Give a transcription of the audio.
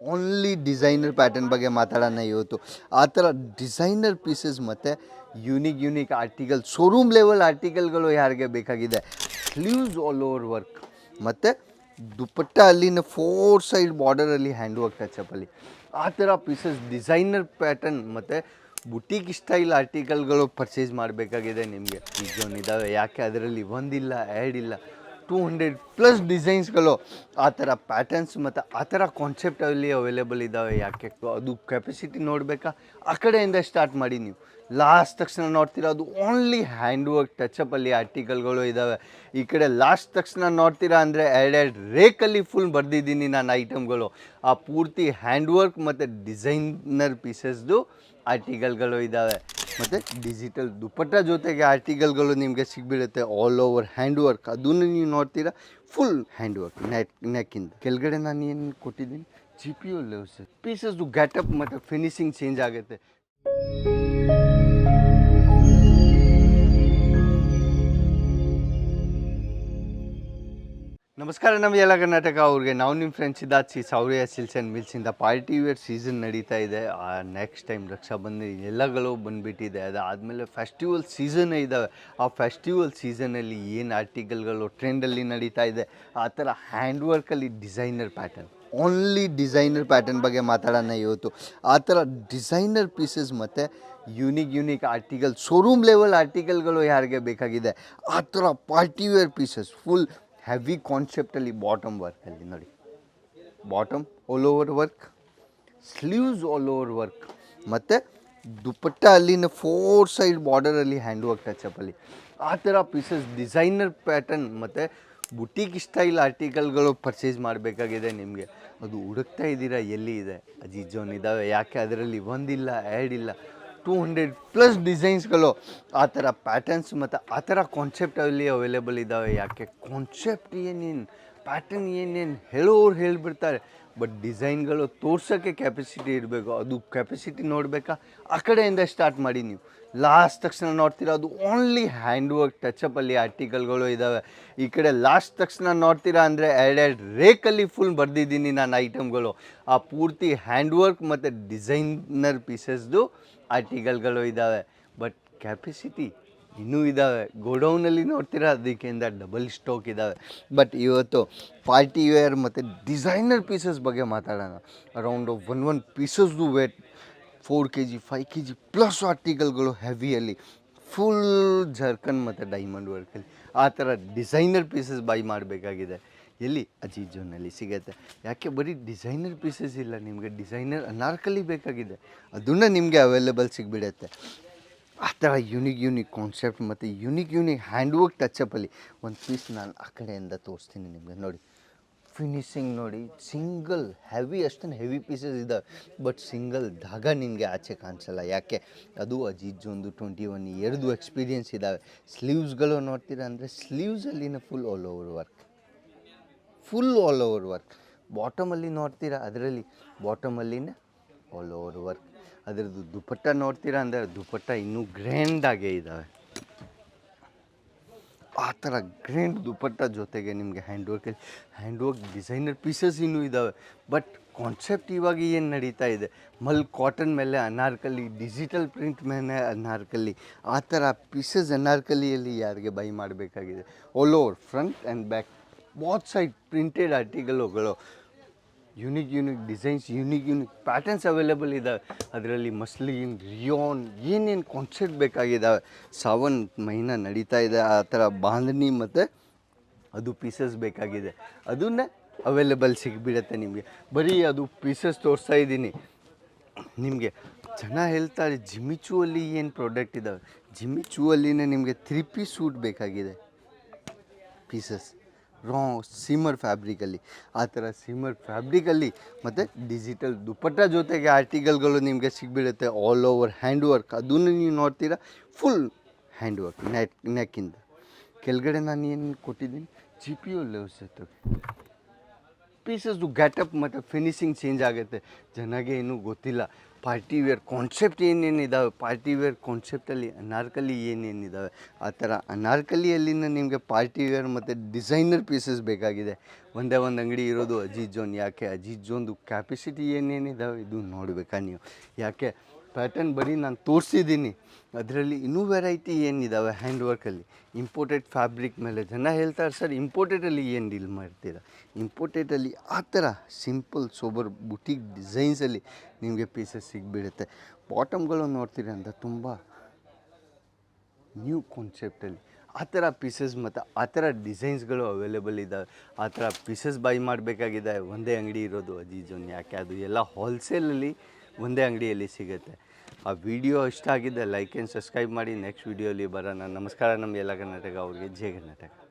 Only designer pattern ಬಗ್ಗೆ ಮಾತಾಡೋಣ ಇವತ್ತು. ಆ ಥರ ಡಿಸೈನರ್ ಪೀಸಸ್ ಮತ್ತು unique unique article showroom level ಆರ್ಟಿಕಲ್ಗಳು ಯಾರಿಗೆ ಬೇಕಾಗಿದೆ? ಸ್ಲೀವ್ಸ್ ಆಲ್ ಓವರ್ ವರ್ಕ್ ಮತ್ತು ದುಪ್ಪಟ್ಟ ಅಲ್ಲಿನ ಫೋರ್ ಸೈಡ್ ಬಾರ್ಡರಲ್ಲಿ ಹ್ಯಾಂಡ್ ವರ್ಕ್ ಟಚಪ್ಪಲ್ಲಿ ಆ ಥರ ಪೀಸಸ್ ಡಿಸೈನರ್ ಪ್ಯಾಟರ್ನ್ ಮತ್ತು ಬುಟೀಕ್ ಸ್ಟೈಲ್ ಆರ್ಟಿಕಲ್ಗಳು ಪರ್ಚೇಸ್ ಮಾಡಬೇಕಾಗಿದೆ ನಿಮಗೆ. ಇದ್ದಾವೆ ಯಾಕೆ ಅದರಲ್ಲಿ ಒಂದಿಲ್ಲ, ಎರಡಿಲ್ಲ? ಟೂ ಹಂಡ್ರೆಡ್ ಪ್ಲಸ್ ಡಿಸೈನ್ಸ್ಗಳು ಆ ಥರ ಪ್ಯಾಟರ್ನ್ಸ್ ಮತ್ತು ಆ ಥರ ಕಾನ್ಸೆಪ್ಟಲ್ಲಿ ಅವೈಲೇಬಲ್ ಇದ್ದಾವೆ ಯಾಕೆ? ಅದು ಕೆಪಾಸಿಟಿ ನೋಡಬೇಕಾ? ಆ ಕಡೆಯಿಂದ ಸ್ಟಾರ್ಟ್ ಮಾಡಿ ನೀವು. ಲಾಸ್ಟ್ ತಕ್ಷಣ ನೋಡ್ತೀರ ಅದು ಓನ್ಲಿ ಹ್ಯಾಂಡ್ ವರ್ಕ್ ಟಚಪ್ಪಲ್ಲಿ ಆರ್ಟಿಕಲ್ಗಳು ಇದ್ದಾವೆ. ಈ ಕಡೆ ಲಾಸ್ಟ್ ತಕ್ಷಣ ನೋಡ್ತೀರಾ ಅಂದರೆ ಎರಡೆರಡು ರೇಕಲ್ಲಿ ಫುಲ್ ಬರೆದಿದ್ದೀನಿ ನಾನು ಐಟಮ್ಗಳು ಆ ಪೂರ್ತಿ ಹ್ಯಾಂಡ್ ವರ್ಕ್ ಮತ್ತು ಡಿಸೈನರ್ ಪೀಸಸ್ದು ಆರ್ಟಿಕಲ್ಗಳು ಇದ್ದಾವೆ. ಮತ್ತು ಡಿಜಿಟಲ್ ದುಪ್ಪಟ್ಟ ಜೊತೆಗೆ ಆರ್ಟಿಕಲ್ಗಳು ನಿಮಗೆ ಸಿಗ್ಬಿಡುತ್ತೆ ಆಲ್ ಓವರ್ ಹ್ಯಾಂಡ್ ವರ್ಕ್ ಅದನ್ನು ನೀವು ನೋಡ್ತೀರಾ? ಫುಲ್ ಹ್ಯಾಂಡ್ ವರ್ಕ್ ನೆಕ್ ನೆಕ್ಕಿಂದ ಕೆಳಗಡೆ ನಾನು ಏನು ಕೊಟ್ಟಿದ್ದೀನಿ? ಜಿ ಪಿ ಯು ಲೆವ್ಸ್ ಪೀಸಸ್ದು ಗ್ಯಾಟಪ್ ಮತ್ತು ಫಿನಿಶಿಂಗ್ ಚೇಂಜ್ ಆಗುತ್ತೆ. ನಮಸ್ಕಾರ ನಮ್ಮ ಎಲ್ಲ ಕರ್ನಾಟಕ ಅವ್ರಿಗೆ. ನಾವು ನಿಮ್ಮ ಫ್ರೆಂಡ್ಸ್ ಇದ್ದ ಸಿ ಸೌರ್ಯ ಸಿಲ್ಸ್ ಆ್ಯಂಡ್ ಮಿಲ್ಸಿಂದ ಪಾರ್ಟಿ ವೇರ್ ಸೀಸನ್ ನಡೀತಾ ಇದೆ. ನೆಕ್ಸ್ಟ್ ಟೈಮ್ ರಕ್ಷಾಬಂಧನ ಎಲ್ಲಗಳು ಬಂದುಬಿಟ್ಟಿದೆ. ಅದಾದಮೇಲೆ ಫೆಸ್ಟಿವಲ್ ಸೀಸನ್ ಇದ್ದಾವೆ ಆ ಫೆಸ್ಟಿವಲ್ ಸೀಸನಲ್ಲಿ ಏನು ಆರ್ಟಿಕಲ್ಗಳು ಟ್ರೆಂಡಲ್ಲಿ ನಡೀತಾ ಇದೆ, ಆ ಥರ hand ವರ್ಕಲ್ಲಿ designer pattern only designer pattern ಬಗ್ಗೆ ಮಾತಾಡೋಣ ಇವತ್ತು. ಆ ಥರ ಡಿಸೈನರ್ ಪೀಸಸ್ ಮತ್ತು unique unique article showroom level ಆರ್ಟಿಕಲ್ಗಳು ಯಾರಿಗೆ ಬೇಕಾಗಿದೆ? ಆ ಥರ party wear pieces full heavy ಕಾನ್ಸೆಪ್ಟಲ್ಲಿ bottom work ಅಲ್ಲಿ ನೋಡಿ. Bottom all over work sleeves all over work ಮತ್ತು ದುಪ್ಪಟ್ಟ ಅಲ್ಲಿನ ಫೋರ್ ಸೈಡ್ ಬಾರ್ಡರಲ್ಲಿ ಹ್ಯಾಂಡ್ ವರ್ಕ್ ಟಚಪ್ಪಲ್ಲಿ ಆ ಥರ ಪೀಸಸ್ ಡಿಸೈನರ್ ಪ್ಯಾಟರ್ನ್ ಮತ್ತು ಬುಟೀಕ್ ಸ್ಟೈಲ್ ಆರ್ಟಿಕಲ್ಗಳು ಪರ್ಚೇಸ್ ಮಾಡಬೇಕಾಗಿದೆ ನಿಮಗೆ. ಅದು ಹುಡುಕ್ತಾ ಇದ್ದೀರಾ? ಎಲ್ಲಿ ಇದೆ? ಅಜಿಜೋನ್ ಇದ್ದಾವೆ? ಯಾಕೆ ಅದರಲ್ಲಿ ಒಂದಿಲ್ಲ ಎರಡಿಲ್ಲ ಟೂ ಹಂಡ್ರೆಡ್ ಪ್ಲಸ್ ಡಿಸೈನ್ಸ್ಗಳು ಆ ಥರ ಪ್ಯಾಟರ್ನ್ಸ್ ಮತ್ತು ಆ ಥರ ಕಾನ್ಸೆಪ್ಟ್ ಅಲ್ಲಿ ಅವೈಲೇಬಲ್ ಇದ್ದಾವೆ. ಯಾಕೆ? ಕಾನ್ಸೆಪ್ಟ್ ಏನೇನು? ಪ್ಯಾಟರ್ನ್ ಏನೇನು? ಹೇಳೋರು ಹೇಳಿಬಿಡ್ತಾರೆ. ಬಟ್ ಡಿಸೈನ್ಗಳು ತೋರ್ಸೋಕ್ಕೆ ಕೆಪಾಸಿಟಿ ಇರಬೇಕು. ಅದು ಕೆಪಾಸಿಟಿ ನೋಡಬೇಕಾ? ಆ ಕಡೆಯಿಂದ ಸ್ಟಾರ್ಟ್ ಮಾಡಿ ನೀವು. ಲಾಸ್ಟ್ ತಕ್ಷಣ ನೋಡ್ತೀರಾ, ಅದು ಓನ್ಲಿ ಹ್ಯಾಂಡ್ ವರ್ಕ್ ಟಚಪ್ಪಲ್ಲಿ ಆರ್ಟಿಕಲ್ಗಳು ಇದ್ದಾವೆ ಈ ಕಡೆ ಲಾಸ್ಟ್ ತಕ್ಷಣ ನೋಡ್ತೀರಾ ಅಂದರೆ ಎರಡೆರಡು ರೇಕಲ್ಲಿ ಫುಲ್ ಬರೆದಿದ್ದೀನಿ ನಾನು ಐಟಮ್ಗಳು ಆ ಪೂರ್ತಿ ಹ್ಯಾಂಡ್ ವರ್ಕ್ ಮತ್ತು ಡಿಸೈನರ್ ಪೀಸಸ್ದು ಆರ್ಟಿಕಲ್ಗಳು ಇದ್ದಾವೆ ಬಟ್ ಕೆಪಾಸಿಟಿ ಇನ್ನೂ ಇದ್ದಾವೆ ಗೋಡೌನಲ್ಲಿ ನೋಡ್ತೀರಾ? ಅದಕ್ಕಿಂತ ಡಬಲ್ ಸ್ಟಾಕ್ ಇದ್ದಾವೆ ಬಟ್ ಇವತ್ತು ಪಾರ್ಟಿ ವೇರ್ ಮತ್ತು ಡಿಸೈನರ್ ಪೀಸಸ್ ಬಗ್ಗೆ ಮಾತಾಡೋಣ. Around one one ಪೀಸಸ್ದು weight four K G five K G plus ಆರ್ಟಿಕಲ್ಗಳು ಹೆವಿಯಲ್ಲಿ ಫುಲ್ ಜರ್ಕನ್ ಮತ್ತು ಡೈಮಂಡ್ ವರ್ಕಲ್ಲಿ ಆ ಥರ ಡಿಸೈನರ್ ಪೀಸಸ್ ಬೈ ಮಾಡಬೇಕಾಗಿದೆ. ಎಲ್ಲಿ? ಅಜೀಜೋನಲ್ಲಿ ಸಿಗುತ್ತೆ. ಯಾಕೆ? ಬರೀ ಡಿಸೈನರ್ ಪೀಸಸ್ ಇಲ್ಲ. ನಿಮಗೆ ಡಿಸೈನರ್ ಅನಾರ್ಕಲಿ ಬೇಕಾಗಿದೆ. ಅದನ್ನು ನಿಮಗೆ ಅವೈಲೇಬಲ್ ಸಿಗ್ಬಿಡುತ್ತೆ. ಆ ಥರ ಯುನಿಕ್ ಯುನಿಕ್ ಕಾನ್ಸೆಪ್ಟ್ ಮತ್ತು ಯುನಿಕ್ ಯುನಿಕ್ ಹ್ಯಾಂಡ್ ವರ್ಕ್ ಟಚಪ್ಪಲ್ಲಿ ಒಂದು ಪೀಸ್ ನಾನು ಆ ಕಡೆಯಿಂದ ತೋರಿಸ್ತೀನಿ ನಿಮಗೆ. ನೋಡಿ ಫಿನಿಶಿಂಗ್ ನೋಡಿ ಸಿಂಗಲ್ ಹೆವಿ ಅಷ್ಟೊಂದು ಹೆವಿ ಪೀಸಸ್ ಇದ್ದಾವೆ ಬಟ್ ಸಿಂಗಲ್ ಧಾಗ ನಿಮಗೆ ಆಚೆ ಕಾಣಿಸಲ್ಲ. ಯಾಕೆ? ಅದು ಅಜೀಜ್ ಒಂದು ಟ್ವೆಂಟಿ ಒನ್ ಇಯರ್ದು ಎಕ್ಸ್ಪೀರಿಯೆನ್ಸ್ ಇದ್ದಾವೆ ಸ್ಲೀವ್ಸ್ಗಳು ನೋಡ್ತೀರ ಅಂದರೆ ಸ್ಲೀವ್ಸಲ್ಲಿನ full all over work full all over work ಬಾಟಮಲ್ಲಿ ನೋಡ್ತೀರಾ, ಅದರಲ್ಲಿ ಬಾಟಮಲ್ಲಿನ ಆಲ್ ಓವರ್ ವರ್ಕ್ ಅದರದ್ದು ದುಪಟ್ಟ ನೋಡ್ತೀರಾ ಅಂದರೆ ದುಪಟ್ಟ ಇನ್ನೂ ಗ್ರ್ಯಾಂಡಾಗೇ ಇದ್ದಾವೆ ಆ ಥರ ಗ್ರ್ಯಾಂಡ್ ದುಪಟ್ಟ ಜೊತೆಗೆ ನಿಮಗೆ ಹ್ಯಾಂಡ್ ವರ್ಕಲ್ಲಿ ಹ್ಯಾಂಡ್ ವರ್ಕ್ ಡಿಸೈನರ್ ಪೀಸಸ್ ಇನ್ನೂ ಇದ್ದಾವೆ ಬಟ್ ಕಾನ್ಸೆಪ್ಟ್ ಇವಾಗ ಏನು ನಡೀತಾ ಇದೆ? ಮಲ್ ಕಾಟನ್ ಮೇಲೆ ಅನಾರ್ಕಲಿ ಡಿಜಿಟಲ್ ಪ್ರಿಂಟ್ ಮೇಲೆ ಅನಾರ್ಕಲಿ, ಆ ಥರ ಪೀಸಸ್ ಅನಾರ್ಕಲಿಯಲ್ಲಿ ಯಾರಿಗೆ ಬೈ ಮಾಡಬೇಕಾಗಿದೆ? All over front and back both side printed ಆರ್ಟಿಕಲ್ಗಳು unique unique designs unique unique patterns available ಇದ್ದಾವೆ ಅದರಲ್ಲಿ ಮಸ್ಲಿನ್, ರಿಯೋನ್, ಏನೇನು ಕಾನ್ಸೆಪ್ಟ್ ಬೇಕಾಗಿದ್ದಾವೆ ಸಾವನ್ ಮಹಿನಾ ನಡೀತಾ ಇದೆ. ಆ ಥರ ಬಾಂಧನಿ ಮತ್ತು ಅದು ಪೀಸಸ್ ಬೇಕಾಗಿದೆ. ಅದನ್ನೇ ಅವೈಲೇಬಲ್ ಸಿಗ್ಬಿಡತ್ತೆ ನಿಮಗೆ. ಬರೀ ಅದು ಪೀಸಸ್ ತೋರಿಸ್ತಾ ಇದ್ದೀನಿ. ನಿಮಗೆ ಜನ ಹೇಳ್ತಾರೆ ಜಿಮಿಚುವಲ್ಲಿ ಏನು ಪ್ರಾಡಕ್ಟ್ ಇದ್ದಾವೆ ಜಿಮಿಚುವಲ್ಲಿನೇ ನಿಮಗೆ ತ್ರೀ ಪೀಸ್ ಸೂಟ್ ಬೇಕಾಗಿದೆ. ಪೀಸಸ್ ರಾ ಸಿಮರ್ ಫ್ಯಾಬ್ರಿಕಲ್ಲಿ ಆ ಥರ ಸಿಮರ್ ಫ್ಯಾಬ್ರಿಕಲ್ಲಿ ಮತ್ತು ಡಿಜಿಟಲ್ ದುಪ್ಪಟ್ಟ ಜೊತೆಗೆ ಆರ್ಟಿಕಲ್ಗಳು ನಿಮಗೆ ಸಿಗ್ಬಿಡುತ್ತೆ ಆಲ್ ಓವರ್ ಹ್ಯಾಂಡ್ ವರ್ಕ್ ಅದನ್ನು ನೀವು ನೋಡ್ತೀರಾ? ಫುಲ್ ಹ್ಯಾಂಡ್ ವರ್ಕ್ ನೆಕ್ ನೆಕ್ಕಿಂದ ಕೆಳಗಡೆ ನಾನು ಏನು ಕೊಟ್ಟಿದ್ದೀನಿ? ಜಿ ಪಿ ಯು ಲೆವ್ಸ್ ಪೀಸಸ್ದು ಗ್ಯಾಟಪ್ ಮತ್ತು ಫಿನಿಶಿಂಗ್ ಚೇಂಜ್ ಆಗುತ್ತೆ. ಜನಗೆ ಏನೂ ಗೊತ್ತಿಲ್ಲ. ಪಾರ್ಟಿ ವೇರ್ ಕಾನ್ಸೆಪ್ಟ್ ಏನೇನಿದ್ದಾವೆ ಪಾರ್ಟಿ ವೇರ್ ಕಾನ್ಸೆಪ್ಟಲ್ಲಿ ಅನಾರ್ಕಲಿ ಏನೇನಿದ್ದಾವೆ ಆ ಥರ ಅನಾರ್ಕಲಿಯಲ್ಲಿನ ನಿಮಗೆ ಪಾರ್ಟಿ ವೇರ್ ಮತ್ತು ಡಿಸೈನರ್ ಪೀಸಸ್ ಬೇಕಾಗಿದೆ. ಒಂದೇ ಒಂದು ಅಂಗಡಿ ಇರೋದು ಅಜೀತ್ ಜೋನ್. ಯಾಕೆ? ಅಜೀತ್ ಜೋನ್ದು ಕ್ಯಾಪಿಸಿಟಿ ಏನೇನಿದ್ದಾವೆ ಇದು ನೋಡಬೇಕಾ ನೀವು? ಯಾಕೆ? ಪ್ಯಾಟರ್ನ್ ಬರೀ ನಾನು ತೋರಿಸಿದ್ದೀನಿ. ಅದರಲ್ಲಿ ಇನ್ನೂ ವೆರೈಟಿ ಏನಿದ್ದಾವೆ ಹ್ಯಾಂಡ್ ವರ್ಕಲ್ಲಿ ಇಂಪೋರ್ಟೆಡ್ ಫ್ಯಾಬ್ರಿಕ್ ಮೇಲೆ ಜನ ಹೇಳ್ತಾರೆ, ಸರ್ ಇಂಪೋರ್ಟೆಡಲ್ಲಿ ಏನು ಡೀಲ್ ಮಾಡ್ತೀರಾ? ಇಂಪೋರ್ಟೆಡಲ್ಲಿ ಆ ಥರ ಸಿಂಪಲ್ ಸೋಬರ್ ಬುಟಿಕ್ ಡಿಸೈನ್ಸಲ್ಲಿ ನಿಮಗೆ ಪೀಸಸ್ ಸಿಗ್ಬಿಡುತ್ತೆ. ಬಾಟಮ್ಗಳು ನೋಡ್ತೀರಿ ಅಂತ ತುಂಬ ನ್ಯೂ ಕಾನ್ಸೆಪ್ಟಲ್ಲಿ ಆ ಥರ ಪೀಸಸ್ ಮತ್ತು ಆ ಥರ ಡಿಸೈನ್ಸ್ಗಳು ಅವೈಲೇಬಲ್ ಇದ್ದಾವೆ ಆ ಥರ ಪೀಸಸ್ ಬೈ ಮಾಡಬೇಕಾಗಿದೆ. ಒಂದೇ ಅಂಗಡಿ ಇರೋದು ಅಜೀಜೋನ್ ಯಾಕೆ? ಅದು ಎಲ್ಲ ಹೋಲ್ಸೇಲಲ್ಲಿ ಒಂದೇ ಅಂಗಡಿಯಲ್ಲಿ ಸಿಗುತ್ತೆ. ಆ ವಿಡಿಯೋ ಇಷ್ಟ ಆಗಿದ್ದೆ ಲೈಕ್ ಆ್ಯಂಡ್ ಸಬ್ಸ್ಕ್ರೈಬ್ ಮಾಡಿ. ನೆಕ್ಸ್ಟ್ ವಿಡಿಯೋಲಿ ಬರೋಣ. ನಮಸ್ಕಾರ ನಮ್ಮ ಎಲ್ಲ ಕರ್ನಾಟಕ ಅವ್ರಿಗೆ. ಜೈ ಕರ್ನಾಟಕ.